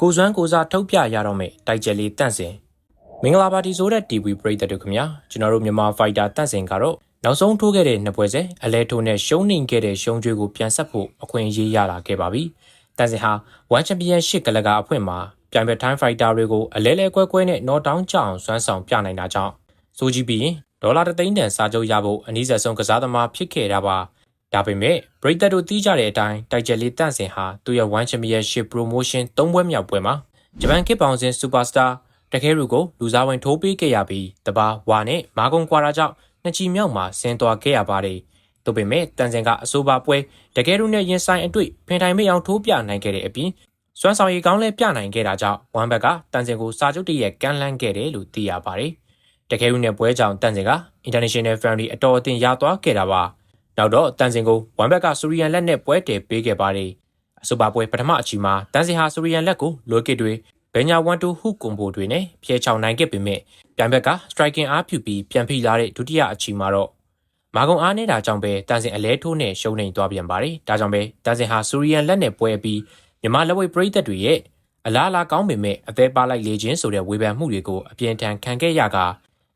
ကိုစွမ်းကိုစားထုတ်ပြရတော့မယ်တိုက်ကြလေးတန့်စင်မင်္ဂလာပါတီဆိုတဲ့ TV ပရိသတ်တို့ခင်ဗျာကျွန်တော်တို့မြန်မာဖိုက်တာတန့်စင်ကတော့နောက်ဆုံးထိုးခဲ့တဲ့နှစ်ပွဲစဉ်အလဲထိုးနဲ့ရှုံးနိမ်ခဲ့တဲ့ရှုံးကြွေးကိုပြန်ဆက်ဖို့အခွင့်အရေးရလာခဲ့ပါပြီတန့်စင်ဟာ1 Championship ကလကာအဖွင့်မှာပြိုင်ဘက် Time Fighter တွေကိုအလဲလဲကွဲကွဲနဲ့ knock down ကြအောင်စွမ်းဆောင်ပြနိုင်တာကြောင့်စိုးကြည့်ပြီးရင်ဒေါ်လာ3သိန်းတန်စာချုပ်ရဖို့အနည်းဆက်ဆုံးကစားသမားဖြစ်ခဲ့တာပါ ဒါပေမဲ့ပရိသတ်တို့သိကြတဲ့အတိုင်းတိုက်ကြလေးတန့်စင်ဟာသူ့ရဲ့1 Championship Promotion ၃ပွဲမြောက်ပွဲမှာဂျပန်ကစ်ပေါင်စင် Superstar တခဲရူကိုလူစားဝင်ထိုးပေးခဲ့ရပြီးတပါဝါနဲ့မာကုံကွာတာကြောင့်နှစ်ချီမြောက်မှာဆင်းသွားခဲ့ရပါတယ်။သို့ပေမဲ့တန်စင်ကအဆိုပါပွဲတကယ်လို့နဲ့ရင်ဆိုင်အတွေ့ဖင်တိုင်မိတ်အောင်ထိုးပြနိုင်ခဲ့တဲ့အပြင်စွမ်းဆောင်ရည်ကောင်းလဲပြနိုင်ခဲ့တာကြောင့်ဝမ်ဘက်ကတန်စင်ကိုစာချုပ်တရဲ့ကန်လန်းခဲ့တယ်လို့သိရပါတယ်။တကယ်လို့နဲ့ပွဲကြောင်တန်စင်က International Family အတော်အသင့်ရသွားခဲ့တာပါ။ နောက်တော့တန်စင်ကိုဝမ်ဘက်ကဆူရီယန်လက်နဲ့ပွဲတည်ပေးခဲ့ပါတယ်။အဆိုပါပွဲပထမအချီမှာတန်စင်ဟာဆူရီယန်လက်ကိုလိုကစ်တွေဘယ်ညာ1 2ဟုကွန်ဘိုတွေနဲ့ဖျဲချောင်နိုင်ခဲ့ပေမဲ့ပြိုင်ဘက်က striking အားပြုပြီးပြန်ဖိလာတဲ့ဒုတိယအချီမှာတော့မာကုံအားနေတာကြောင့်ပဲတန်စင်အလဲထိုးနဲ့ရှုံးနေသွားပြန်ပါတယ်။ဒါကြောင့်ပဲတန်စင်ဟာဆူရီယန်လက်နဲ့ပွဲပြီးမြန်မာလက်ဝဲပရိသတ်တွေရဲ့အလားအလာကောင်းပေမဲ့အသေးပါလိုက်လေခြင်းဆိုတဲ့ဝေဖန်မှုတွေကိုအပြင်းထန်ခံခဲ့ရက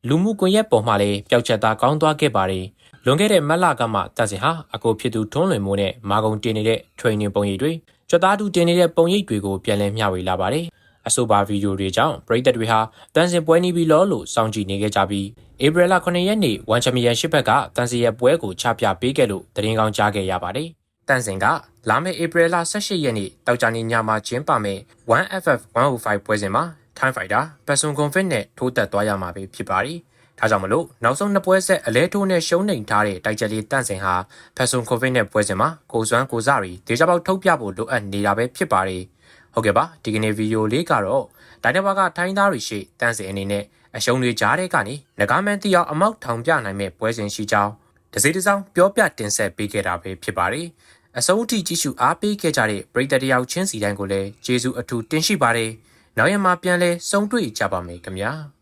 လူမှုကွန်ရက်ပေါ်မှာလည်းပျောက်ချက်သားကောင်းသွားခဲ့ပါတယ်။ လွန်ခဲ့တဲ့မတ်လကမှတန်စင်ဟာအကိုဖြစ်သူထွန်းလွင်မိုးနဲ့မာကုံတင်နေတဲ့ training ပုံရိပ်တွေကြွသားတူတင်နေတဲ့ပုံရိပ်တွေကိုပြန်လည်မျှဝေလာပါတယ်။အဆိုပါဗီဒီယိုတွေကြောင့်ပရိသတ်တွေဟာတန်စင်ပွဲနီးပြီးလောလို့စောင့်ကြည့်နေခဲ့ကြပြီးဧပြီလ9ရက်နေ့ဝန်ချန်ပီယံရှစ်ဘက်ကတန်စင်ရဲ့ပွဲကိုချပြပေးခဲ့လို့သတင်းကောင်းကြားခဲ့ရပါတယ်။တန်စင်ကလာမယ့်ဧပြီလ18ရက်နေ့တောက်ကြနေညမှာကျင်းပမယ့် 1FF 105ပွဲစဉ်မှာ Time Fighter Person Confit နဲ့ထိုးတက်သွားရမှာပဲဖြစ်ပါတယ်။ ဒါကြောင့်မလို့နောက်ဆုံးနှစ်ပွဲဆက်အလဲထိုးနဲ့ရှုံးနိမ်ထားတဲ့တိုက်ချက်လေးတန့်စင်ဟာ Person Confit နဲ့ပွဲစဉ်မှာကိုစွမ်းကိုစားရီဒေကြပေါက်ထုတ်ပြဖို့လိုအပ်နေတာပဲဖြစ်ပါတယ်။ဟုတ်ကဲ့ပါဒီကနေ့ဗီဒီယိုလေးကတော့ဒိုင်နဘာကထိုင်းသားတွေရှိတန့်စင်အနေနဲ့အရှုံးတွေကြားတဲ့ကနေငကားမန်းတီအောင်အမောက်ထောင်ပြနိုင်မဲ့ပွဲစဉ်ရှိကြောင်းတစိတစောင်းပြောပြတင်ဆက်ပေးခဲ့တာပဲဖြစ်ပါတယ်။အစိုးအထိကြည့်ရှုအားပေးခဲ့ကြတဲ့ပရိသတ်တယောက်ချင်းစီတိုင်းကိုလည်းကျေးဇူးအထူးတင်ရှိပါတယ်။နောက်ရမှာပြန်လဲစုံတွေ့ကြပါမယ်ခင်ဗျာ။